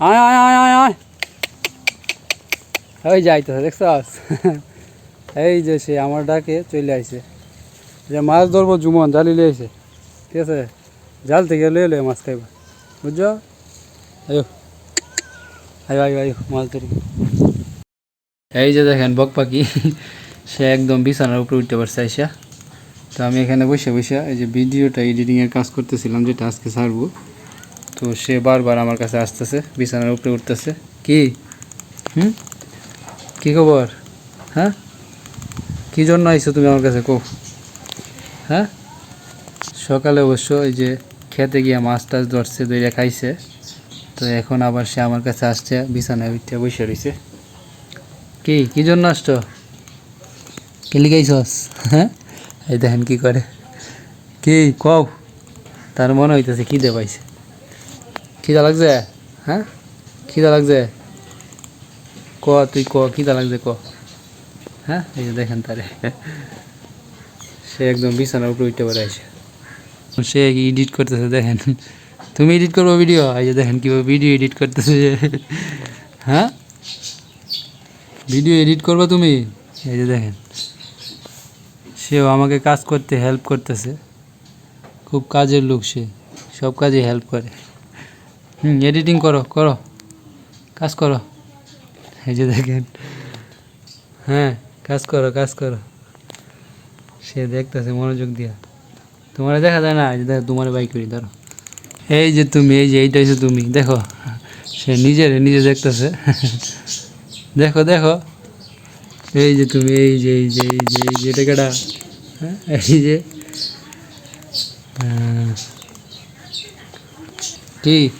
আয় আয় আয় আয় আয়। ওই যাইতো দেখছস? এই যে সে আমার ডাকে চলে আইছে। যে মাছ ধরবো জুমন, জালি লিয়ে আইছে। ঠিক আছে? জাল থেকে লিয়ে লয়ে মাছ খাইবা। বুঝছ? আয়ো। আয়ো আয়ো আয়ো, মাছ ধরি এই যে দেখেন, বক পাখি, সে একদম বিছানার উপরে উঠতে পারছে আইসা। তো আমি এখানে বসে বসে এই যে ভিডিওটা এডিটিংয়ের কাজ করতেছিলাম, যেটা আজকে ছাড়বো। তো সে বারবার আমার কাছে আসতেছে, বিছানার উপরে উঠতেছে। কি? হুম? কি খবর? হ্যাঁ? কি জন্য আইছো তুমি আমার কাছে? কো হ্যাঁ? সকালে অবশ্য এই যে খেতে গিয়ে মাছ টাছ ধরছে দইরা খাইছে। তো এখন আবার সে আমার কাছে আসছে, বিছানায় উঠতে বসে রয়েছে কি? কি জন্য আসছো? কে লিখাইছস হ্যাঁ? এই দেখেন কি করে। কি? কও। তার মনে হইতেছে খিদে পাইছে। খিদা লাগছে? হ্যাঁ? খিদা লাগছে? ক, তুই ক, খিদা লাগছে ক। হ্যাঁ? এই যে দেখেন তারে। সে একদম বিছানার উপরে উঠতে পারে আসে সে এডিট করতেছে, দেখেন। তুমি এডিট করব ভিডিও এই যে দেখেন কীভাবে ভিডিও এডিট করতেছে হ্যাঁ? ভিডিও এডিট করবে তুমি? এই যে দেখেন। সেও আমাকে কাজ করতে হেল্প করতেছে। খুব কাজের লোক সে। সব কাজে হেল্প করে। হুম এডিটিং করো করো। কাজ করো। এই যে দেখেন। হ্যাঁ কাজ করো কাজ করো। সে দেখতেছে মনোযোগ দিয়া। তোমার দেখা যায় না? যে দেখো তোমার বাইক করি ধরো। এই যে তুমি এই যে এইটা হচ্ছে তুমি দেখো। সে নিজের নিজে দেখতেছে। দেখো দেখো। এই যে তুমি এই যে এই যে এই যে এই যে এটা কেটা হ্যাঁ এই যে। আহ, কি?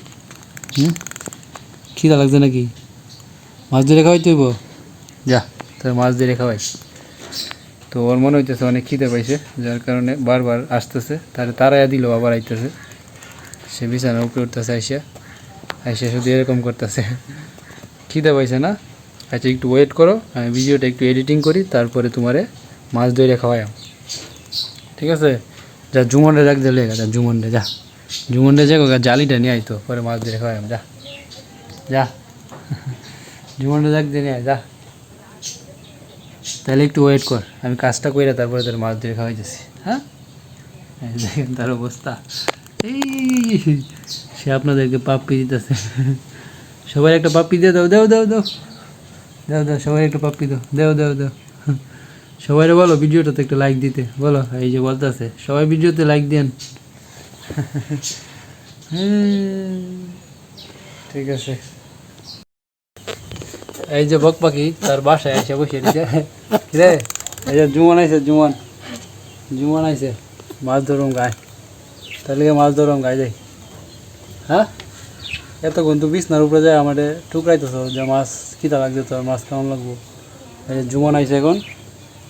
হুম? খিদা লাগছে নাকি? মাছ ধরে খাওয়াই তুইব যা, তোর মাছ ধরে খাওয়াই। তো ওর মনে হইতেছে অনেক খিদে পাইছে, যার কারণে বারবার আসতেছে। তার তারাইয়া দিল, আবার আইতেছে। সে বিছানার উপরে উঠতেছে, আইসা। আইসা শুধু এরকম করতেছে। খিদে পাইছে না? আচ্ছা একটু ওয়েট করো, আমি ভিডিওটা একটু এডিটিং করি, তারপরে তোমারে মাছ ধরে খাওয়াই ঠিক আছে? যা, জুমনরে রাখ দিলে যা, জুমনরে, যা। জুমনরে যাক জালিটা নিয়ে আইতো, পরে মাছ ধরে খাওয়াই যা। যা। জুমনরে রাখ দিয়ে যা। তাহলে একটু ওয়েট কর, আমি কাজটা করে তারপরে তোর মাছ ধরে খাওয়াইতেছি হ্যাঁ? দেখেন তার অবস্থা। এই, সে আপনাদেরকে পাপ্পি দিতেছে। সবাই একটা পাপ্পি দিয়ে দাও দাও দাও দাও। দাও দাও, সবাই একটা পাপ্পি দাও দাও দাও দাও। সবাই বলো ভিডিওটাতে একটা লাইক দিতে, বলো, এই যে বলতেছে, সবাই ভিডিওতে লাইক দেন। ঠিক আছে। এই যে বক পাখি, তার বাসায় এসে বসে রে, এই যে জুমন আইছে জুমন জুমন আইছে, মাছ ধরুম গায়ে। তাহলে মাছ ধরুম গায়ে যাই। হ্যাঁ? এতক্ষণ তো বিছনার উপরে যায় আমাদের টুকরাইতেছ যে মাছ কিতা লাগছে তোর, মাছ কেমন লাগবো? এই যে জুমন আইছে এখন।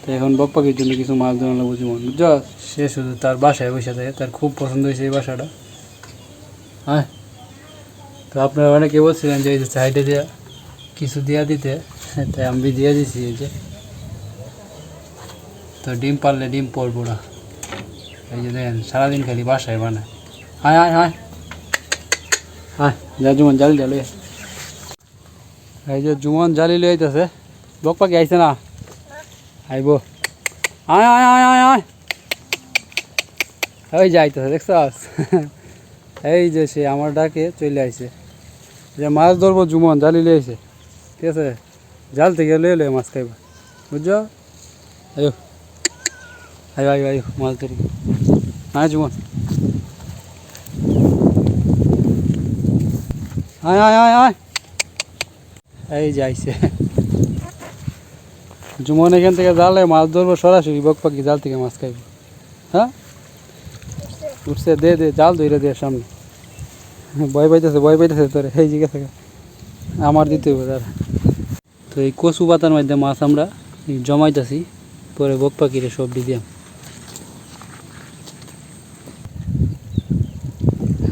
তো এখন বক পাখির জন্য কিছু মাছ ধরা লাগবো জুমন বুঝছ সে শুধু তার বাসায় বসে থাকে, তার খুব পছন্দ হয়েছে এই বাসাটা। হ্যাঁ? তো আপনারা অনেকে বলছিলেন যে এই যে সাইডে দেওয়া কিছু দিয়া দিতে, তাই আমি দিয়ে দিছি এই যে। তো ডিম পারলে ডিম পড়ব না। এই যে দেখেন, সারাদিন খালি বাসায় বানায়। হায় হায় হায় হায় যা জুমন জালি জালি। এই যে জুমন জালি লই আইতেছে। বক পাখি আইছে না? আইব। আয় আয় আয় আয় আয়। ওই যে আইতেছে, দেখছস? এই যে সে আমার ডাকে চলে আইছে। যে মাছ ধরবো জুমন, জালি লিয়ে আইছে। ঠিক আছে? জাল থেকে লয়ে লয়ে মাছ খাইবা। বুঝছ? আয়ো। আয়ো আয়ো আয়ো, মাছ ধরি হ্যাঁ জুমন। আয় আয় আয় আয়। এই যাইছে জুমন এখান থেকে জালে মাছ ধরবো সরাসরি বক পাখি জাল থেকে মাছ খাইবে। হ্যাঁ? উঠছে দে দে জাল ধরে দে সামনে। ভয় পাইতেছে ভয় পাইতেছে তোরে এই জিজ্ঞাসা কর। আমার দিতে হবে দাদা তো এই কচু পাতার মধ্যে মাছ আমরা জমাইতেছি পরে বক পাখিরে সব দিলাম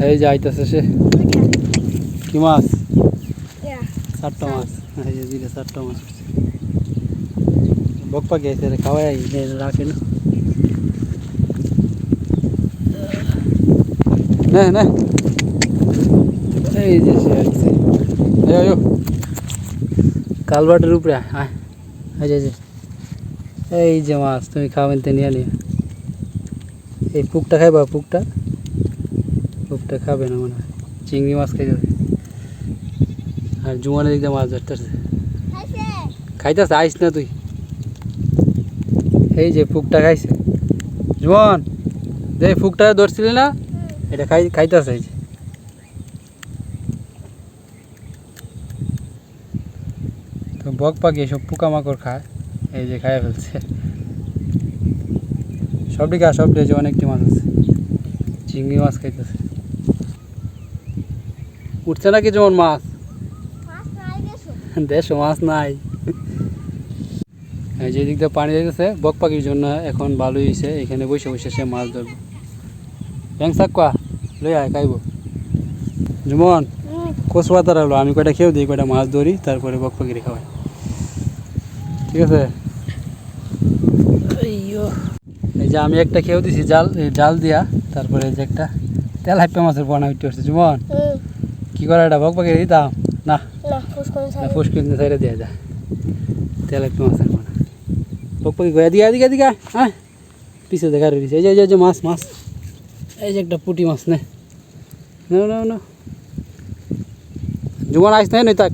এই যে আইতেছে সে। কি মাছ? চারটা মাছ। এই যে দিলে চারটা মাছ। উঠছে বক পাখি আছে রে খাওয়াই এই রাখে না নে নে এই যে সে আসছে আয় আয় কালবাটের উপরে আয় আয় আয় যে, যে। এই যে মাছ তুমি খাবেন তো নিয়ে নিয়ে এই পুকটা খাইবা পুকটা পুকটা খাবে না মনে হয় চিংড়ি মাছ খাই যাবে আর জুমানের দিক দিয়ে মাছ ধরতেছে খাইতেছে আইস না তুই এই যে ফুকটা খাইছে। জুমন যে ফুকটা ধরছিলি না এটা খাই খাইতেছে এই যে। তো বক পাখি এসব পোকামাকড় খায় এই যে খাইয়ে ফেলছে। সবটি খা সবটি এই যে অনেকটি মাছ আছে। চিংড়ি মাছ খাইতেছে। উঠছে নাকি যেমন মাছ? দেড়শো মাছ নাই। যে দিক দিয়ে পানি দিতেছে বক পাখির জন্য এখন ভালোই হয়েছে এখানে বসে বসে সে মাছ ধরবো। ব্যাং সাকুয়া লই আয় খাইব। জুমন কোষ পাতা রাখল আমি কয়টা খেয়েও দিই কয়টা মাছ ধরি তারপরে বক পাখিরে খাওয়াই। ঠিক আছে? আইয়ো। এই যে আমি একটা খেয়েও দিছি জাল জাল দিয়া তারপরে এই যে একটা তেল হাইপে মাছের বনা উঠতে আসছে জুমন কি করে এটা? বক পাখিরে দিতাম? না। না ফুস কিনতে সাইডে দিয়ে যা। তেল একটু মাছের পাখি গয়া এদিকে এদিকে আয়, আয় পিছে দেখা রয়েছে এই যে এই যে, মাছ মাছ। এই যে একটা পুটি মাছ নে। না না জুমান আইস নাই তাক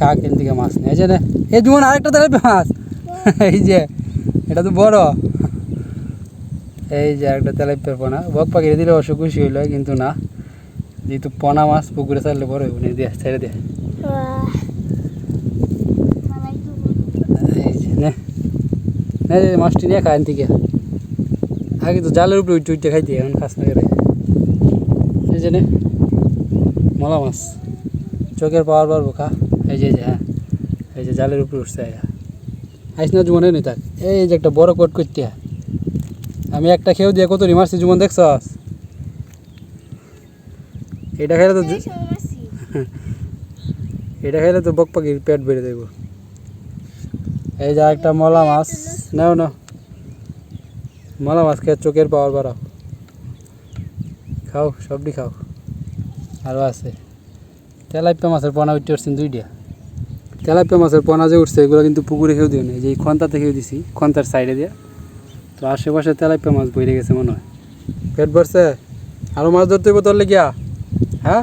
খা কিন দিকে মাছ নেই যে নে। এই জুমান আরেকটা তাহলে মাছ। এই যে এটা তো বড়। এই যে একটা তেলাপিয়ার পোনা। বক পাখি দিলে অবশ্য খুশি হইল কিন্তু না। যেহেতু পোনা মাছ পুকুরে ছাড়লে বড় হইব না দিয়ে ছেড়ে দিয়ে এই যে নে নে রে, মাছটি নিয়ে খায় থেকে আগে তো জালের উপরে উঠতে উঠতে খাইতে এখন খাস না করে এই যে মলা মাছ। চোখের পাওয়ার পারব খা। এই যে হ্যাঁ। এই যে জালের উপরে উঠছে আইস না জুমনে নি তাক। এই যে একটা বড় কোট করতে আমি একটা খেয়েও দিয়ে কত মারছি জুমন দেখছস? এটা খাইলে তো এটা খাইলে তো বক পাখির পেট বেড়ে দেবো এই যে একটা মলা মাছ। নাও না মলা মাছ খেয়ে চোখের পাওয়ার বাড়াও। খাও সবটি খাও। আরও আছে। তেলাপিয়া মাছের পোনা উঠতে উঠছেন দুইটা। তেলাপিয়া মাছের পোনা যে উঠছে, এগুলো কিন্তু পুকুরে খেয়েও দিও না। এই যে এই খন্তাতে খেয়েও দিছি, খন্তার সাইডে দিয়া। তো আশেপাশে তেলাপিয়া মাছ বইরে গেছে মনে হয়। পেট ভরছে? আরও মাছ ধরতে হইব তোর লেগিয়া? হ্যাঁ?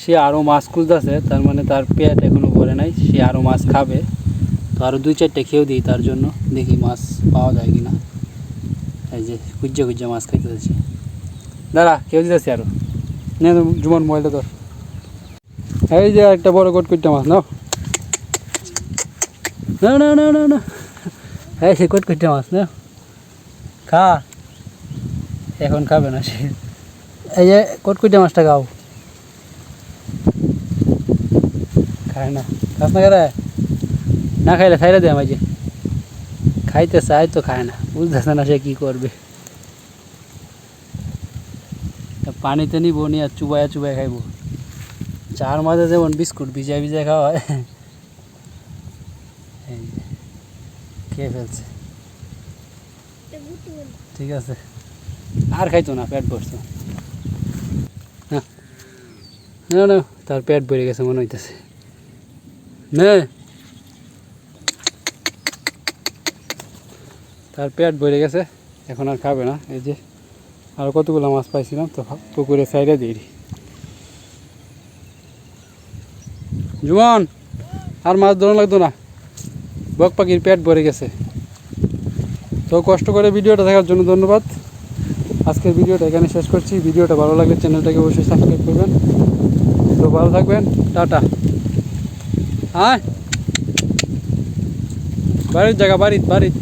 সে আরও মাছ খুঁজতেছে, তার মানে তার পেট এখনও ভরে নাই। সে আরও মাছ খাবে। তো আরও দুই চারটে খেয়েও দিই তার জন্য। দেখি মাছ পাওয়া যায় কি না এই যে খুঁজে খুঁজে মাছ খাইতেছি দাঁড়া কেউ দিতেছি আরও নে জুমন মোবাইলটা তোর এই যে একটা বড় কোট কুইটা মাছ, নাও। না না না না না এই সে কোট কুইটা মাছ না খা। এখন খাবে না সে। এই যে কোট কুইটা মাছটা খাও। খায় না। খাস না করে না খাইলে খাইলে দে আমাকে খাইতে চায় তো খায় না। বুঝতেছে না সে কী করবে। পানিতে নিব, নিয়ে চুবায়া চুবায়া খাইব। চার মাঝে যেমন বিস্কুট ভিজায় ভিজায় খাওয়া হয় খেয়ে ফেলছে। ঠিক আছে। আর খাইতো না, পেট ভরতো। না না, তার পেট ভরে গেছে, মনে হইতেছে। নে। তার পেট ভরে গেছে, এখন আর খাবে না। এই যে আর কতগুলো মাছ পাইছিলাম, তো পুকুরে সাইডে দিই। জুমন আর মাছ ধরন লাগতো না। বক পাখির পেট ভরে গেছে। তো কষ্ট করে ভিডিওটা দেখার জন্য ধন্যবাদ। আজকের ভিডিওটা এখানে শেষ করছি। ভিডিওটা ভালো লাগলে চ্যানেলটাকে অবশ্যই সাবস্ক্রাইব করবেন। তো ভালো থাকবেন। টাটা। হ্যাঁ বাড়ির জায়গা বাড়িত বাড়িত